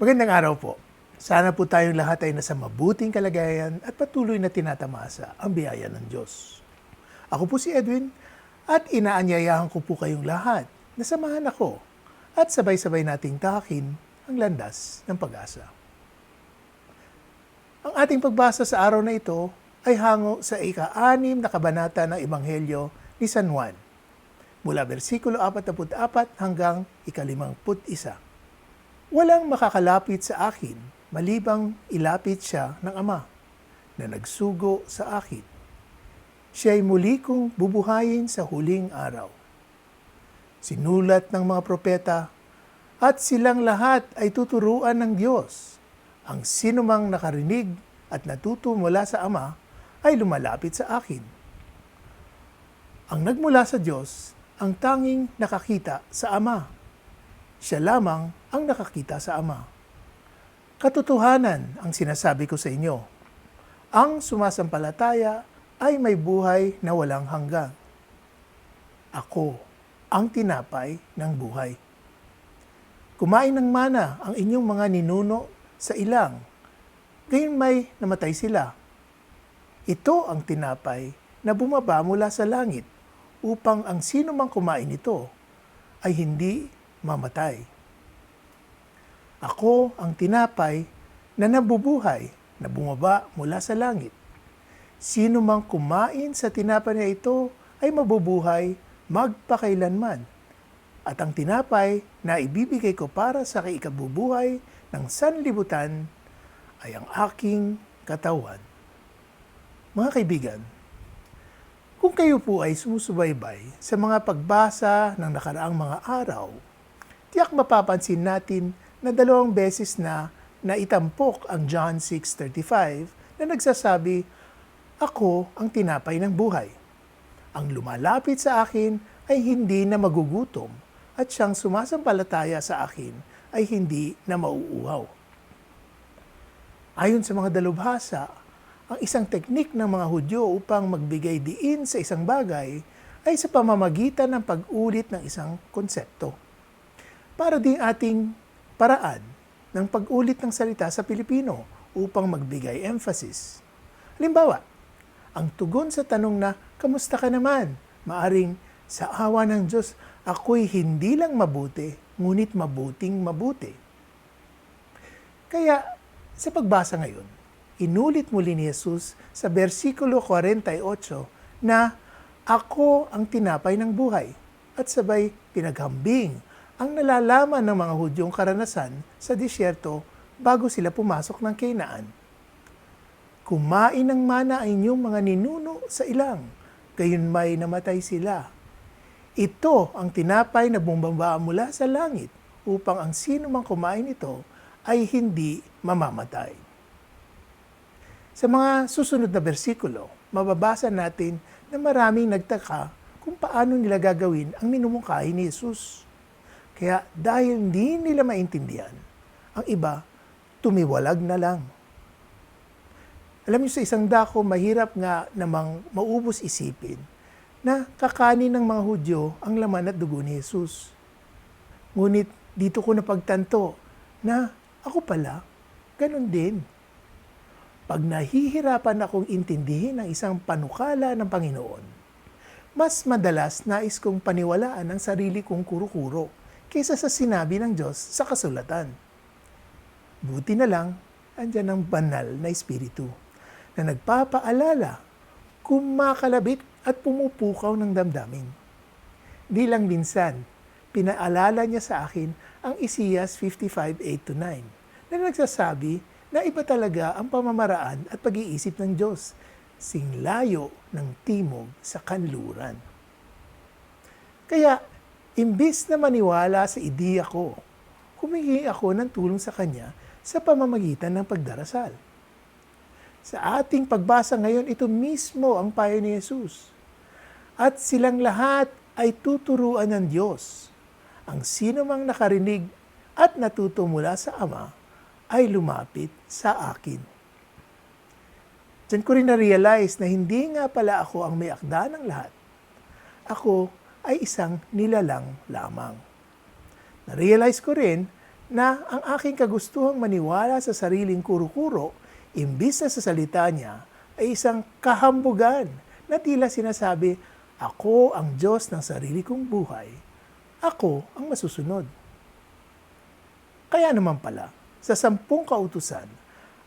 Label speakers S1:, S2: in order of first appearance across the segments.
S1: Magandang araw po. Sana po tayong lahat ay nasa mabuting kalagayan at patuloy na tinatamasa ang biyaya ng Diyos. Ako po si Edwin at inaanyayahan ko po kayong lahat na samahan ako at sabay-sabay nating tahakin ang landas ng pag-asa. Ang ating pagbasa sa araw na ito ay hango sa ika-anim na kabanata ng Ebanghelyo ni San Juan, mula versikulo 44 hanggang ika-51. Walang makakalapit sa akin malibang ilapit siya ng Ama na nagsugo sa akin. Siya ay muli kong bubuhayin sa huling araw. Sinulat ng mga propeta at silang lahat ay tuturuan ng Diyos. Ang sinumang nakarinig at natuto mula sa Ama ay lumalapit sa akin. Ang nagmula sa Diyos ang tanging nakakita sa Ama. Siya lamang ang nakakita sa Ama. Katotohanan ang sinasabi ko sa inyo. Ang sumasampalataya ay may buhay na walang hanggang. Ako ang tinapay ng buhay. Kumain ng mana ang inyong mga ninuno sa ilang. Gayon may namatay sila. Ito ang tinapay na bumaba mula sa langit upang ang sino mang kumain nito ay hindi mamatay. Ako ang tinapay na nabubuhay na bumaba mula sa langit. Sino mang kumain sa tinapay na ito ay mabubuhay magpakailanman. At ang tinapay na ibibigay ko para sa kaikabubuhay ng sanlibutan ay ang aking katawan. Mga kaibigan, kung kayo po ay sumusubaybay sa mga pagbasa ng nakaraang mga araw, tiyak mapapansin natin na dalawang beses na naitampok ang John 6.35 na nagsasabi, Ako ang tinapay ng buhay. Ang lumalapit sa akin ay hindi na magugutom at siyang sumasampalataya sa akin ay hindi na mauuhaw. Ayon sa mga dalubhasa, ang isang teknik ng mga Hudyo upang magbigay diin sa isang bagay ay sa pamamagitan ng pag-ulit ng isang konsepto. Para din ating paraan ng pag-ulit ng salita sa Pilipino upang magbigay emphasis. Halimbawa, ang tugon sa tanong na, Kamusta ka naman? Maaring, sa awa ng Diyos, ako'y hindi lang mabuti, ngunit mabuting mabuti. Kaya, sa pagbasa ngayon, inulit muli ni Jesus sa versikulo 48 na, Ako ang tinapay ng buhay, at sabay pinaghambing ang nalalaman ng mga Hudyong karanasan sa disyerto bago sila pumasok ng Kainaan. Kumain ng mana ay inyong mga ninuno sa ilang, gayon may namatay sila. Ito ang tinapay na bumaba mula sa langit upang ang sino mang kumain ito ay hindi mamamatay. Sa mga susunod na bersikulo, mababasa natin na maraming nagtaka kung paano nila gagawin ang minumungkahi ni Jesus. Kaya dahil hindi nila maintindihan, ang iba tumiwalag na lang. Alam niyo sa isang dako, mahirap nga namang maubos isipin na kakanin ng mga Hudyo ang laman at dugo ni Jesus. Ngunit dito ko napagtanto na ako pala, ganun din. Pag nahihirapan akong intindihin ang isang panukala ng Panginoon, mas madalas nais kong paniwalaan ang sarili kong kuro-kuro kaysa sa sinabi ng Diyos sa kasulatan. Buti na lang, andyan ang banal na Espiritu na nagpapaalala, kumakalabit at pumupukaw ng damdamin. Di lang minsan, pinaalala niya sa akin ang Isaias 55:8-9 na nagsasabi na iba talaga ang pamamaraan at pag-iisip ng Diyos, singlayo ng timog sa kanluran. Kaya, imbis na maniwala sa ideya ko, humingi ako ng tulong sa Kanya sa pamamagitan ng pagdarasal. Sa ating pagbasa ngayon, ito mismo ang payo ni Jesus. At silang lahat ay tuturuan ng Diyos. Ang sino mang nakarinig at natuto mula sa Ama ay lumapit sa akin. Diyan ko rin na-realize na hindi nga pala ako ang may akda ng lahat. Ako ay isang nilalang lamang. Na-realize ko rin na ang aking kagustuhang maniwala sa sariling kuro-kuro, imbis na sa salita niya, ay isang kahambugan na tila sinasabi, Ako ang Diyos ng sarili kong buhay. Ako ang masusunod. Kaya naman pala, sa sampung kautusan,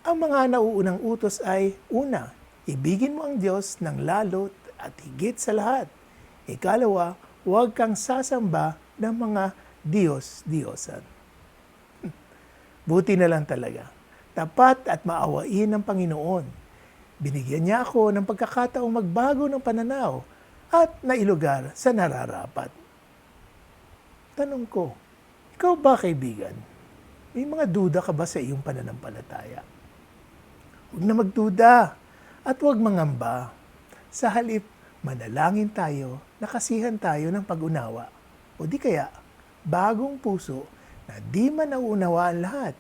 S1: ang mga nauunang utos ay, una, ibigin mo ang Diyos ng lalot at higit sa lahat. Ikalawa, huwag kang sasamba ng mga Diyos-Diyosan. Buti na lang talaga. Tapat at maawain ng Panginoon. Binigyan niya ako ng pagkakataong magbago ng pananaw at nailugar sa nararapat. Tanong ko, ikaw ba kaibigan? May mga duda ka ba sa iyong pananampalataya? Huwag na magduda at huwag mangamba. Sa halip, manalangin tayo, nakasihan tayo ng pag-unawa. O di kaya, bagong puso na di man nauunawaan lahat,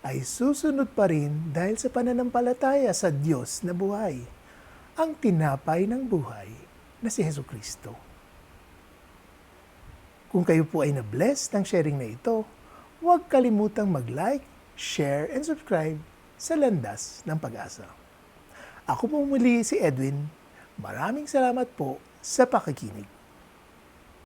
S1: ay susunod pa rin dahil sa pananampalataya sa Diyos na buhay, ang tinapay ng buhay na si Heso Kristo. Kung kayo po ay na-bless ng sharing na ito, huwag kalimutang mag-like, share, and subscribe sa Landas ng Pag-asa. Ako po muli si Edwin. Maraming salamat po sa pakikinig.